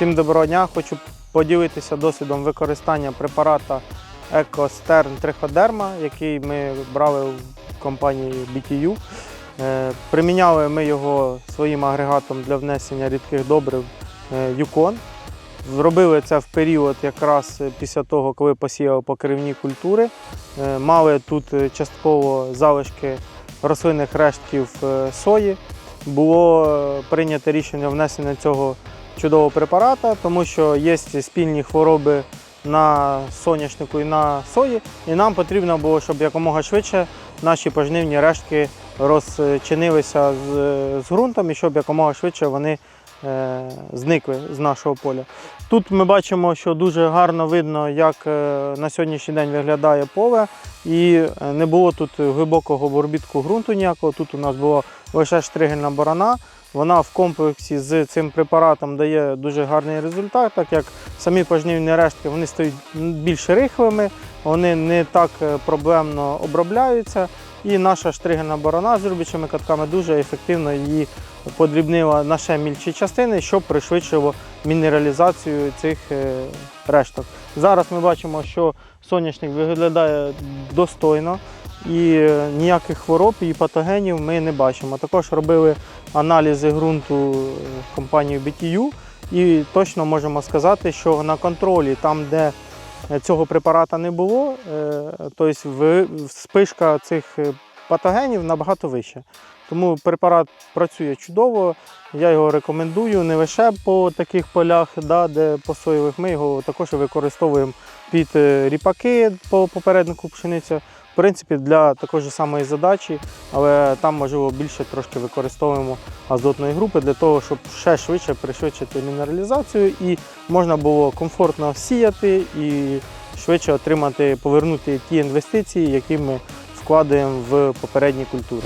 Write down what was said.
Всім доброго дня. Хочу поділитися досвідом використання препарата Екостерн Триходерма, який ми брали в компанії BTU. Е, Приміняли ми його своїм агрегатом для внесення рідких добрив е, Юкон. Зробили це в період якраз після того, коли посіяли покривні культури. Е, Мали тут частково залишки рослинних рештків сої. Було прийнято рішення внесення цього чудового препарата, тому що є спільні хвороби на соняшнику і на сої, і нам потрібно було, щоб якомога швидше наші пожнивні рештки розчинилися з, з ґрунтом і щоб якомога швидше вони зникли з нашого поля. Тут ми бачимо, що дуже гарно видно, як е, на сьогоднішній день виглядає поле, і е, не було тут глибокого обробітку ґрунту ніякого. Тут у нас була лише штригельна борона. Вона в комплексі з цим препаратом дає дуже гарний результат, так як самі пожнивні рештки вони стають більш рихлими, вони не так е, проблемно обробляються. І наша штригельна борона з рубічими катками дуже ефективно її подрібнила на ще мільші частини, що пришвидшило мінералізацію цих е, решток. Зараз ми бачимо, що соняшник виглядає достойно і е, ніяких хвороб і патогенів ми не бачимо. Також робили аналізи ґрунту е, компанією BTU і точно можемо сказати, що на контролі, там, де цього препарата не було, тобто спишка цих патогенів набагато вища. Тому препарат працює чудово. Я його рекомендую не лише по таких полях, да, де по соєвих. Ми його також використовуємо під е, ріпаки по попереднику пшениця. В принципі, для такої ж самої задачі, але там, можливо, більше трошки використовуємо азотної групи для того, щоб ще швидше пришвидшити мінералізацію і можна було комфортно сіяти і швидше отримати, повернути ті інвестиції, які ми вкладаємо в попередні культури.